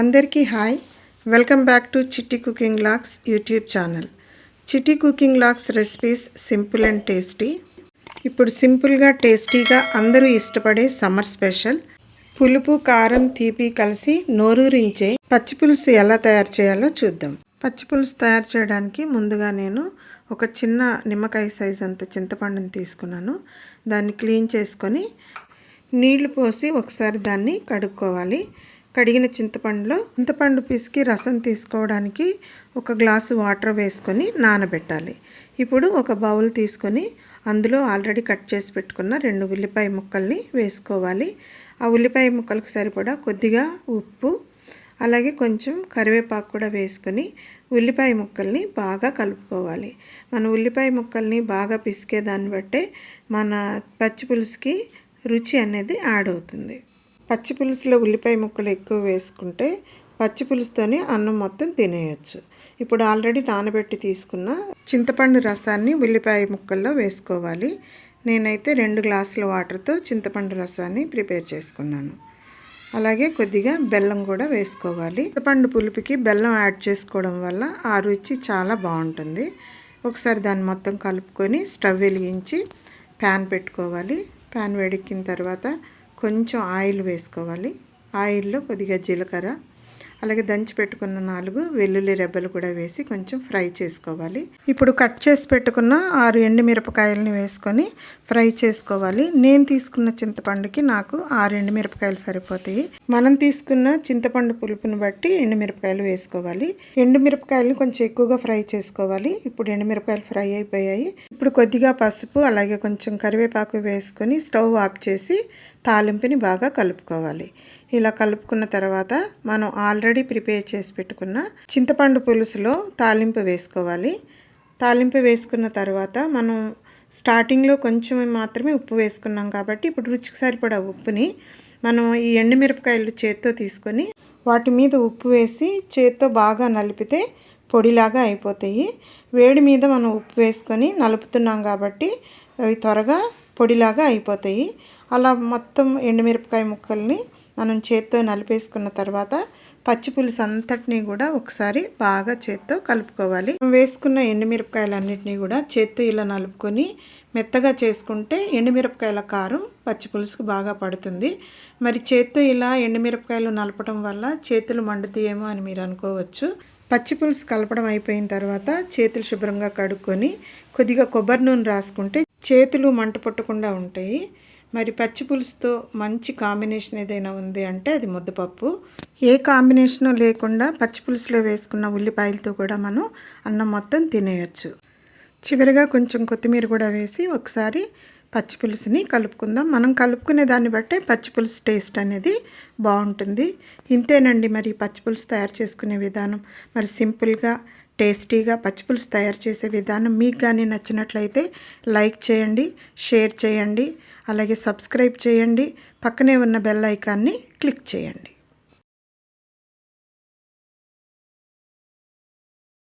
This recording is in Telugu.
అందరికీ hi. Welcome back to Chitti cooking lux YouTube channel. Chitti cooking lux recipes simple and tasty. ఇప్పుడు సింపుల్గా టేస్టీగా అందరూ ఇష్టపడే సమ్మర్ స్పెషల్. పులుపు కారం తీపి కలిసి నోరూరించే పచ్చి పులుసు ఎలా తయారు చేయాలో చూద్దాం. పచ్చి పులుసు తయారు చేయడానికి ముందుగా నేను ఒక చిన్న నిమ్మకాయ సైజ్ అంత చింతపండుని తీసుకున్నాను. దాన్ని క్లీన్ చేసుకొని నీళ్ళు పోసి ఒకసారి దాన్ని కడుక్కోవాలి. కడిగిన చింతపండులో చింతపండు పిసికి రసం తీసుకోవడానికి ఒక గ్లాసు వాటర్ వేసుకొని నానబెట్టాలి. ఇప్పుడు ఒక బౌల్ తీసుకొని అందులో ఆల్రెడీ కట్ చేసి పెట్టుకున్న రెండు ఉల్లిపాయ ముక్కల్ని వేసుకోవాలి. ఆ ఉల్లిపాయ ముక్కలకు సరిపడా కొద్దిగా ఉప్పు అలాగే కొంచెం కరివేపాకు కూడా వేసుకొని ఉల్లిపాయ ముక్కల్ని బాగా కలుపుకోవాలి. మన ఉల్లిపాయ ముక్కల్ని బాగా పిసికే దాన్ని బట్టే మన పచ్చి పులుసుకి రుచి అనేది యాడ్ అవుతుంది. పచ్చి పులుసులో ఉల్లిపాయ ముక్కలు ఎక్కువ వేసుకుంటే పచ్చి పులుసుతోనే అన్నం మొత్తం తినేయచ్చు. ఇప్పుడు ఆల్రెడీ నానబెట్టి తీసుకున్న చింతపండు రసాన్ని ఉల్లిపాయ ముక్కల్లో వేసుకోవాలి. నేనైతే రెండు గ్లాసుల వాటర్తో చింతపండు రసాన్ని ప్రిపేర్ చేసుకున్నాను. అలాగే కొద్దిగా బెల్లం కూడా వేసుకోవాలి. చింతపండు పులుపుకి బెల్లం యాడ్ చేసుకోవడం వల్ల ఆ రుచి చాలా బాగుంటుంది. ఒకసారి దాన్ని మొత్తం కలుపుకొని స్టవ్ వెలిగించి ప్యాన్ పెట్టుకోవాలి. ప్యాన్ వేడెక్కిన తర్వాత కొంచెం ఆయిల్ వేసుకోవాలి. ఆయిల్లో కొద్దిగా జీలకర్ర అలాగే దంచి పెట్టుకున్న నాలుగు వెల్లుల్లి రెబ్బలు కూడా వేసి కొంచెం ఫ్రై చేసుకోవాలి. ఇప్పుడు కట్ చేసి పెట్టుకున్న ఆరు ఎండుమిరపకాయలని వేసుకొని ఫ్రై చేసుకోవాలి. నేను తీసుకున్న చింతపండుకి నాకు ఆరు ఎండుమిరపకాయలు సరిపోతాయి. మనం తీసుకున్న చింతపండు పులుపుని బట్టి ఎండుమిరపకాయలు వేసుకోవాలి. ఎండుమిరపకాయలను కొంచెం ఎక్కువగా ఫ్రై చేసుకోవాలి. ఇప్పుడు ఎండుమిరపకాయలు ఫ్రై అయిపోయాయి. ఇప్పుడు కొద్దిగా పసుపు అలాగే కొంచెం కరివేపాకు వేసుకొని స్టవ్ ఆఫ్ చేసి తాలింపుని బాగా కలుపుకోవాలి. ఇలా కలుపుకున్న తర్వాత మనం ఆల్రెడీ ప్రిపేర్ చేసి పెట్టుకున్న చింతపండు పులుసులో తాలింపు వేసుకోవాలి. తాలింపు వేసుకున్న తర్వాత మనం స్టార్టింగ్లో కొంచెం మాత్రమే ఉప్పు వేసుకున్నాం కాబట్టి ఇప్పుడు రుచికి సరిపడా ఉప్పుని మనం ఈ ఎండుమిరపకాయలు చేత్తో తీసుకొని వాటి మీద ఉప్పు వేసి చేత్తో బాగా నలిపితే పొడిలాగా అయిపోతాయి. వేడి మీద మనం ఉప్పు వేసుకొని నలుపుతున్నాం కాబట్టి అవి త్వరగా పొడిలాగా అయిపోతాయి. అలా మొత్తం ఎండుమిరపకాయ ముక్కల్ని మనం చేత్తో నలిపేసుకున్న తర్వాత పచ్చి పులుసు అంతటినీ కూడా ఒకసారి బాగా చేత్తో కలుపుకోవాలి. వేసుకున్న ఎండుమిరపకాయలన్నింటినీ కూడా చేత్తో ఇలా నలుపుకొని మెత్తగా చేసుకుంటే ఎండుమిరపకాయల కారం పచ్చి పులుసుకు బాగా పడుతుంది. మరి చేత్తో ఇలా ఎండుమిరపకాయలు నలపడం వల్ల చేతులు మండుతాయేమో అని మీరు అనుకోవచ్చు. పచ్చి పులుసు కలపడం అయిపోయిన తర్వాత చేతులు శుభ్రంగా కడుక్కొని కొద్దిగా కొబ్బరి నూనె రాసుకుంటే చేతులు మంట పట్టకుండా ఉంటాయి. మరి పచ్చి పులుసుతో మంచి కాంబినేషన్ ఏదైనా ఉంది అంటే అది ముద్దపప్పు. ఏ కాంబినేషను లేకుండా పచ్చి పులుసులో వేసుకున్న ఉల్లిపాయలతో కూడా మనం అన్నం మొత్తం తినేయచ్చు. చివరిగా కొంచెం కొత్తిమీర కూడా వేసి ఒకసారి పచ్చి పులుసుని కలుపుకుందాం. మనం కలుపుకునే దాన్ని బట్టే పచ్చి పులుసు టేస్ట్ అనేది బాగుంటుంది. ఇంతేనండి మరి పచ్చి పులుసు తయారు చేసుకునే విధానం. మరి సింపుల్గా టేస్టీగా పచ్చిపులుసు తయారు చేసే విధానం మీకు కానీ నచ్చినట్లయితే లైక్ చేయండి షేర్ చేయండి అలాగే సబ్స్క్రైబ్ చేయండి పక్కనే ఉన్న బెల్ ఐకాన్ని క్లిక్ చేయండి.